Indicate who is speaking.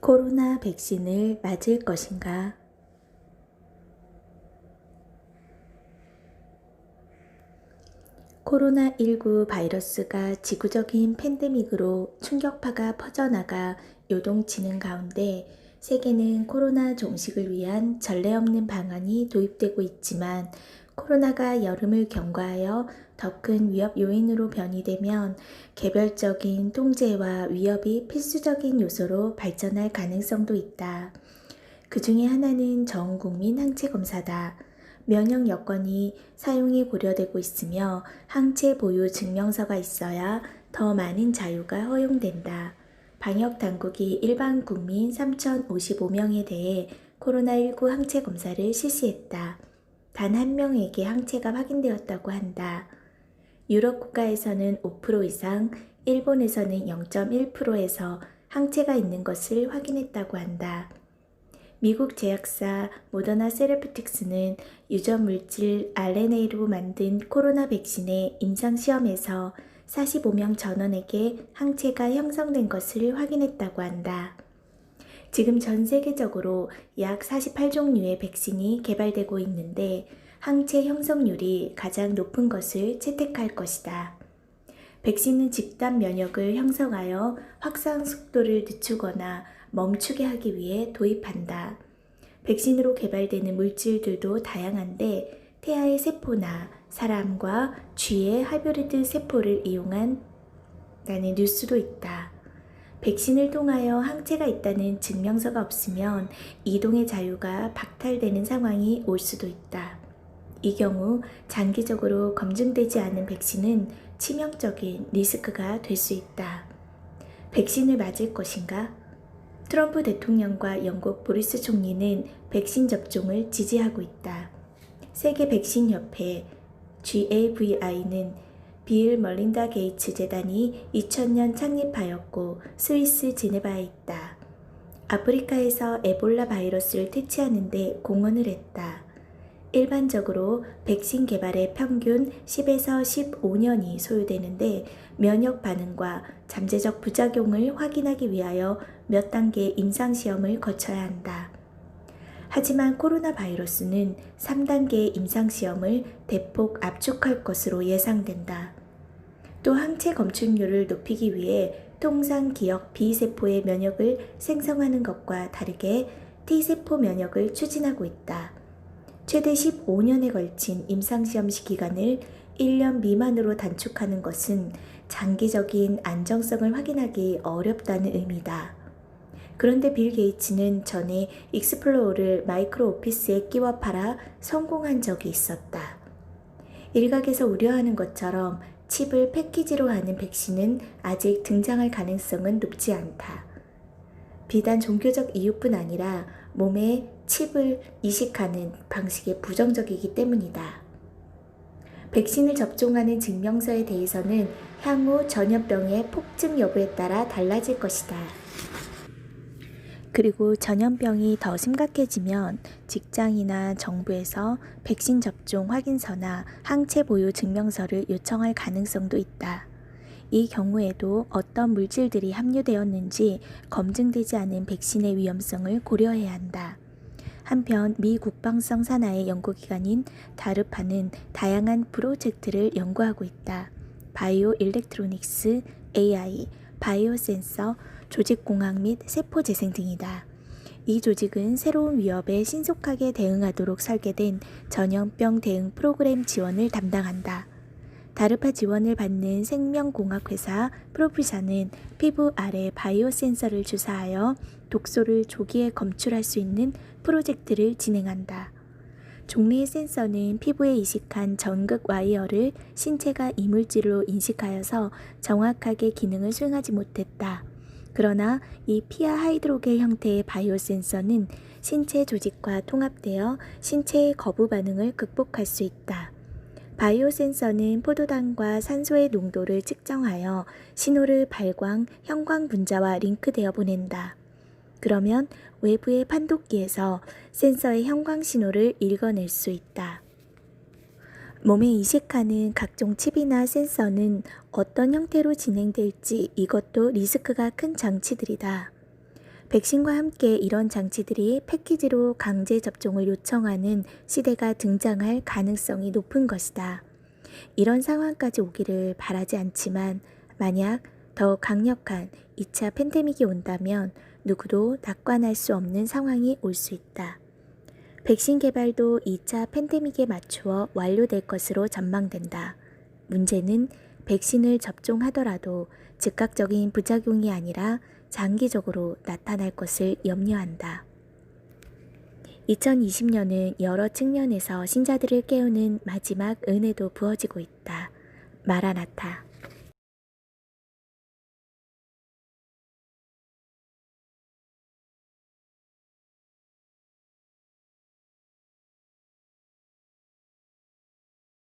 Speaker 1: 코로나 백신을 맞을 것인가? 코로나19 바이러스가 지구적인 팬데믹으로 충격파가 퍼져나가 요동치는 가운데 세계는 코로나 종식을 위한 전례 없는 방안이 도입되고 있지만 코로나가 여름을 경과하여 더 큰 위협 요인으로 변이되면 개별적인 통제와 위협이 필수적인 요소로 발전할 가능성도 있다. 그 중에 하나는 전 국민 항체 검사다. 면역 여건이 사용이 고려되고 있으며 항체 보유 증명서가 있어야 더 많은 자유가 허용된다. 방역 당국이 일반 국민 3,055명에 대해 코로나19 항체 검사를 실시했다. 단 한 명에게 항체가 확인되었다고 한다. 유럽 국가에서는 5% 이상, 일본에서는 0.1%에서 항체가 있는 것을 확인했다고 한다. 미국 제약사 모더나 세르프틱스는 유전 물질 RNA로 만든 코로나 백신의 임상 시험에서 45명 전원에게 항체가 형성된 것을 확인했다고 한다. 지금 전 세계적으로 약 48종류의 백신이 개발되고 있는데 항체 형성률이 가장 높은 것을 채택할 것이다. 백신은 집단 면역을 형성하여 확산 속도를 늦추거나 멈추게 하기 위해 도입한다. 백신으로 개발되는 물질들도 다양한데 태아의 세포나 사람과 쥐의 하이브리드 세포를 이용한 라는 뉴스도 있다. 백신을 통하여 항체가 있다는 증명서가 없으면 이동의 자유가 박탈되는 상황이 올 수도 있다. 이 경우 장기적으로 검증되지 않은 백신은 치명적인 리스크가 될 수 있다. 백신을 맞을 것인가? 트럼프 대통령과 영국 보리스 총리는 백신 접종을 지지하고 있다. 세계 백신 협회 GAVI는 빌 멀린다 게이츠 재단이 2000년 창립하였고 스위스 제네바에 있다. 아프리카에서 에볼라 바이러스를 퇴치하는 데 공헌을 했다. 일반적으로 백신 개발에 평균 10에서 15년이 소요되는데 면역 반응과 잠재적 부작용을 확인하기 위하여 몇 단계 임상시험을 거쳐야 한다. 하지만 코로나 바이러스는 3단계 임상시험을 대폭 압축할 것으로 예상된다. 또 항체 검출률을 높이기 위해 통상 기억 B세포의 면역을 생성하는 것과 다르게 T세포 면역을 추진하고 있다. 최대 15년에 걸친 임상시험 시 기간을 1년 미만으로 단축하는 것은 장기적인 안정성을 확인하기 어렵다는 의미다. 그런데 빌 게이츠는 전에 익스플로어를 마이크로 오피스에 끼워 팔아 성공한 적이 있었다. 일각에서 우려하는 것처럼 칩을 패키지로 하는 백신은 아직 등장할 가능성은 높지 않다. 비단 종교적 이유뿐 아니라 몸에 칩을 이식하는 방식에 부정적이기 때문이다. 백신을 접종하는 증명서에 대해서는 향후 전염병의 폭증 여부에 따라 달라질 것이다. 그리고 전염병이 더 심각해지면 직장이나 정부에서 백신 접종 확인서나 항체 보유 증명서를 요청할 가능성도 있다. 이 경우에도 어떤 물질들이 함유되었는지 검증되지 않은 백신의 위험성을 고려해야 한다. 한편 미 국방성 산하의 연구기관인 다르파는 다양한 프로젝트를 연구하고 있다. 바이오 일렉트로닉스, AI, 바이오 센서, 조직공학 및 세포 재생 등이다. 이 조직은 새로운 위협에 신속하게 대응하도록 설계된 전염병 대응 프로그램 지원을 담당한다. 다르파 지원을 받는 생명공학회사 프로피샤는 피부 아래 바이오 센서를 주사하여 독소를 조기에 검출할 수 있는 프로젝트를 진행한다. 종래의 센서는 피부에 이식한 전극 와이어를 신체가 이물질로 인식하여서 정확하게 기능을 수행하지 못했다. 그러나 이 피아 하이드로겔 형태의 바이오 센서는 신체 조직과 통합되어 신체의 거부 반응을 극복할 수 있다. 바이오 센서는 포도당과 산소의 농도를 측정하여 신호를 발광, 형광 분자와 링크되어 보낸다. 그러면 외부의 판독기에서 센서의 형광 신호를 읽어낼 수 있다. 몸에 이식하는 각종 칩이나 센서는 어떤 형태로 진행될지 이것도 리스크가 큰 장치들이다. 백신과 함께 이런 장치들이 패키지로 강제 접종을 요청하는 시대가 등장할 가능성이 높은 것이다. 이런 상황까지 오기를 바라지 않지만 만약 더 강력한 2차 팬데믹이 온다면 누구도 낙관할 수 없는 상황이 올 수 있다. 백신 개발도 2차 팬데믹에 맞추어 완료될 것으로 전망된다. 문제는 백신을 접종하더라도 즉각적인 부작용이 아니라 장기적으로 나타날 것을 염려한다. 2020년은 여러 측면에서 신자들을 깨우는 마지막 은혜도 부어지고 있다. 마라나타.